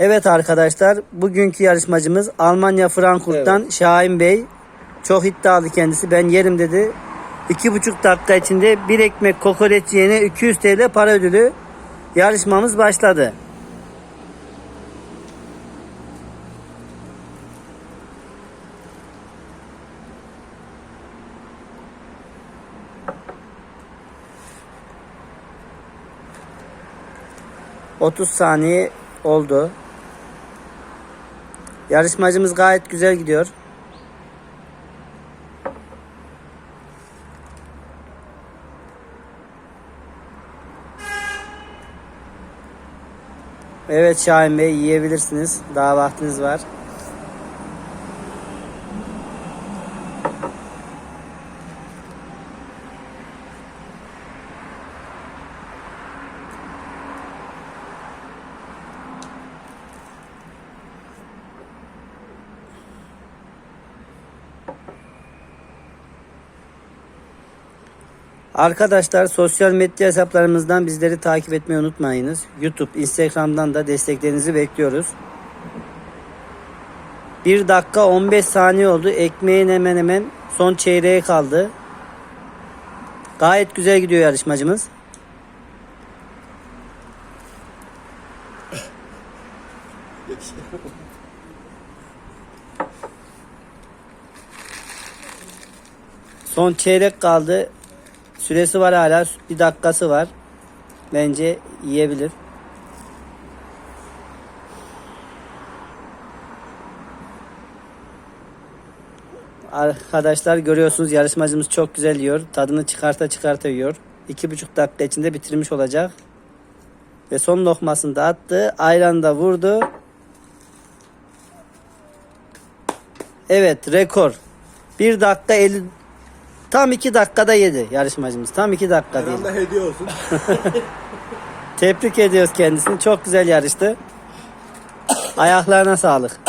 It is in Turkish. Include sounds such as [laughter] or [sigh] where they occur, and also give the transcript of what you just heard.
Evet arkadaşlar bugünkü yarışmacımız Almanya Frankfurt'tan Şahin Bey. Çok iddialı kendisi ben yerim dedi. İki buçuk dakika içinde bir ekmek kokoreç yiyene 200 TL para ödülü yarışmamız başladı. ...30 saniye oldu. Yarışmacımız gayet güzel gidiyor. Evet Şahin Bey yiyebilirsiniz. Daha vaktiniz var. Arkadaşlar sosyal medya hesaplarımızdan bizleri takip etmeyi unutmayınız. YouTube, Instagram'dan da desteklerinizi bekliyoruz. 1 dakika 15 saniye oldu. Ekmeğin hemen hemen son çeyreğe kaldı. Gayet güzel gidiyor yarışmacımız. Son çeyrek kaldı. Süresi var hala. Bir dakikası var. Bence yiyebilir. Arkadaşlar görüyorsunuz yarışmacımız çok güzel yiyor. Tadını çıkarta çıkarta yiyor. İki buçuk dakika içinde bitirmiş olacak. Ve son lokmasını da attı. Ayran da vurdu. Evet rekor. 1 dakika 50 Tam 2 dakikada yedi yarışmacımız. Tam 2 dakika değil. Herhalde hediye olsun. [laughs] Tebrik ediyoruz kendisini. Çok güzel yarıştı. Ayaklarına sağlık.